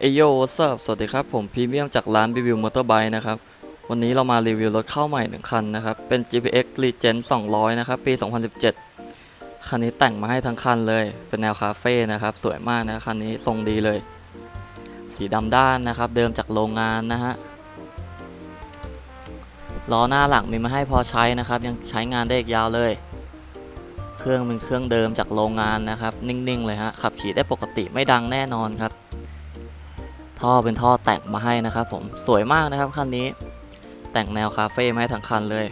เอโยวสสวัสดีครับ ผมพรีเมียมจากร้านรีวิวมอเตอร์ไบค์นะครับ วันนี้เรามารีวิวรถเข้าใหม่หนึ่งคันนะครับ เป็น GPX Legend 200 นะครับ ปี 2017 คันนี้แต่งมาให้ทั้งคันเลย เป็นแนวคาเฟ่นะครับ สวยมากนะคันนี้ทรงดีเลย สีดำด้านนะครับ เดิมจากโรงงานนะฮะ ล้อหน้าหลังมีมาให้พอใช้นะครับ ยังใช้งานได้อีกยาวเลย เครื่องเป็นเครื่องเดิมจากโรงงานนะครับ นิ่งๆเลยฮะ ขับขี่ได้ปกติไม่ดังแน่นอนครับ ท่อเป็นท่อแต่งมาให้นะครับผมสวยมากนะครับคันนี้ แต่งแนวคาเฟ่มาให้ทั้งคันเลย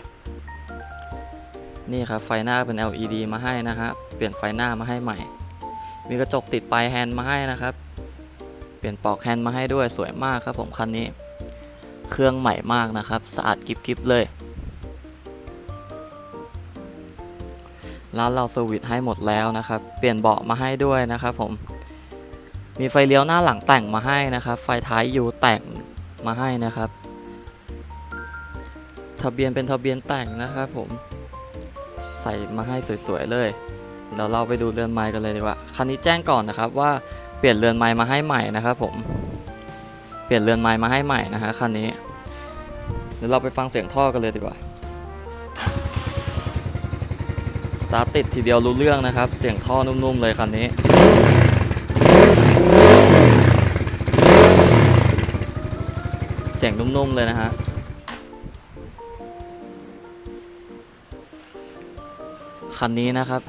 นี่ครับไฟหน้าเป็น LED มาให้นะฮะเปลี่ยนไฟหน้ามาให้ใหม่ มีกระจกติดปลายแฮนด์มาให้นะครับ เปลี่ยนปลอกแฮนด์มาให้ด้วยสวยมากครับผมคันนี้ เครื่องใหม่มากนะครับ สะอาดกริบๆเลยร้านเราเซอร์วิสให้หมดแล้วนะครับ เปลี่ยนเบาะมาให้ด้วยนะครับผม มีไฟเลี้ยวหน้าหลังแต่งมาให้นะครับ ไฟท้ายยูแต่งมาให้นะครับ ทะเบียนเป็นทะเบียนแต่งนะครับผม ใส่มาให้สวยๆเลย เดี๋ยวเราไปดูเรือนไม้กันเลยดีกว่า คันนี้แจ้งก่อนนะครับว่าเปลี่ยนเรือนไม้มาให้ใหม่นะครับผม เปลี่ยนเรือนไม้มาให้ใหม่นะฮะคันนี้ เดี๋ยวเราไปฟังเสียงท่อกันเลยดีกว่าตาร์ติดทีเดียวรู้เรื่องนะครับ เสียงท่อนุ่มๆเลยคันนี้ เสียงนุ่ม ๆ เลยนะฮะ คันนี้นะครับ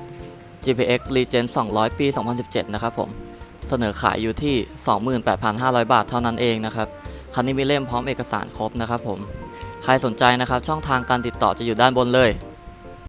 GPX Legend 200 ปี 2017 นะครับผม เสนอขายอยู่ที่ 28,500 บาทเท่านั้นเองนะครับ คันนี้มีเล่มพร้อมเอกสารครบนะครับผม ใครสนใจนะครับ ช่องทางการติดต่อจะอยู่ด้านบนเลย